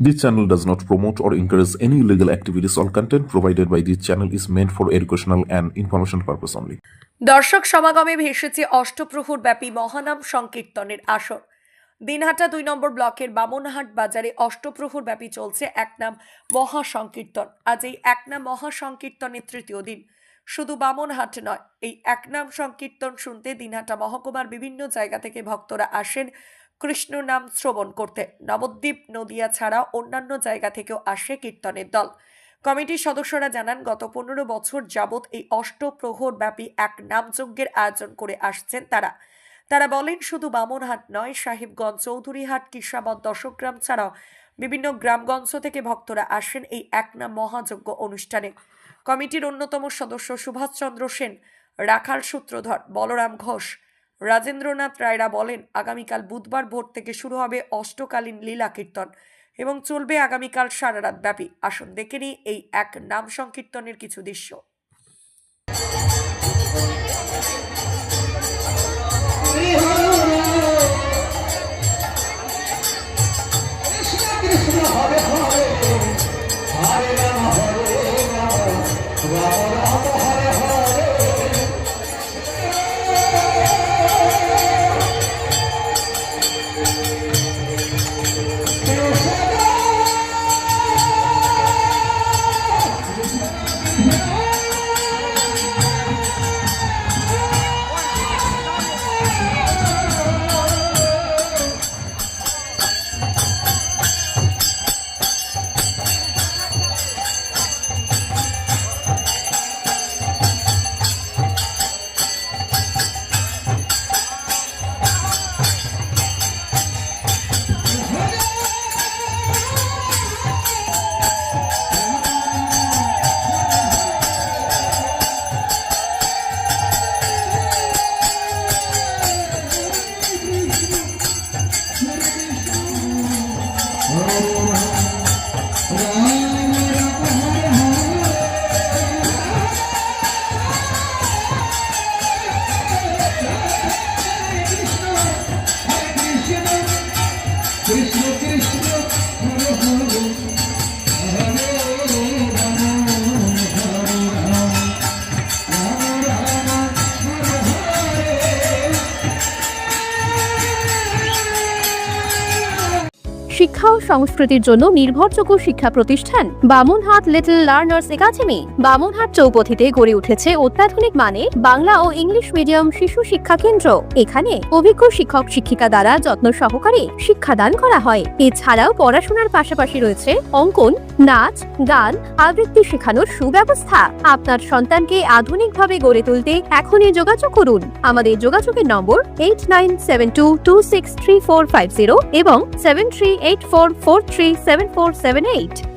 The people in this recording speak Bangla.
This channel does not promote or encourage any illegal activities. All content provided by this channel is meant for educational and information purpose only. দর্শক সমাগমে ভেসেছে অষ্টপ্রহর ব্যাপী মহানাম সংকীর্তনের আসর দিনহাটা দুই নম্বর ব্লকের বামনহাট বাজারে অষ্টপ্রহর ব্যাপী চলছে একনাম মহা সংকীর্তন আজ এই একনাম মহা সংকীর্তনের তৃতীয় দিন শুধু বামনহাট নয়, এই একনাম সংকীর্তন শুনতে দিনহাটা মহকুমার বিভিন্ন জায়গা থেকে ভক্তরা আসেন কৃষ্ণ নাম শ্রবণ করতে। নবদ্বীপ নদিয়া ছাড়া অন্যান্য জায়গা থেকেও আসে কীর্তনের দল। কমিটির সদস্যরা জানান, গত পনেরো বছর যাবৎ এই অষ্টপ্রহর ব্যাপী এক নামযজ্ঞের আয়োজন করে আসছেন তারা। তারা বলেন, শুধু বামনহাট নয়, সাহেবগঞ্জ, চৌধুরীহাট কিসাবত দশগ্রাম ছাড়াও বিভিন্ন গ্রামগঞ্জ থেকে ভক্তরা আসেন এই এক নাম মহাযজ্ঞ অনুষ্ঠানে। কমিটির অন্যতম সদস্য সুভাষচন্দ্র সেন, রাখাল সূত্রধর, বলরাম ঘোষ রাজেন্দ্রনাথ রায়রা বলেন, আগামীকাল বুধবার ভোর থেকে শুরু হবে অষ্টকালীন লীলা কীর্তন এবং চলবে আগামীকাল সারা রাত ব্যাপী। আসুন দেখে নিই এই এক নাম সংকীর্তনের কিছু দৃশ্য। কৃষ্ণ শিক্ষা ও সংস্কৃতির জন্য নির্ভরযোগ্য শিক্ষা প্রতিষ্ঠান Bamunhat little learners academy. Bamunhat চৌপথিতে গড়ে উঠেছে অত্যাধুনিক মানে বাংলা ও ইংলিশ মিডিয়াম শিশু শিক্ষা কেন্দ্র। এখানে অভিজ্ঞ শিক্ষক শিক্ষিকা দ্বারা যত্ন সহকারে শিক্ষাদান করা হয়। এছাড়াও পড়াশোনার পাশাপাশি রয়েছে অঙ্কন, নাচ, গান, আবৃত্তি শেখানোর সুব্যবস্থা। আপনার সন্তানকে আধুনিকভাবে গড়ে তুলতে এখনই যোগাযোগ করুন। আমাদের যোগাযোগের নম্বর eight nine seven two two six three four five zero এবং সেভেন থ্রি এইট 84437478.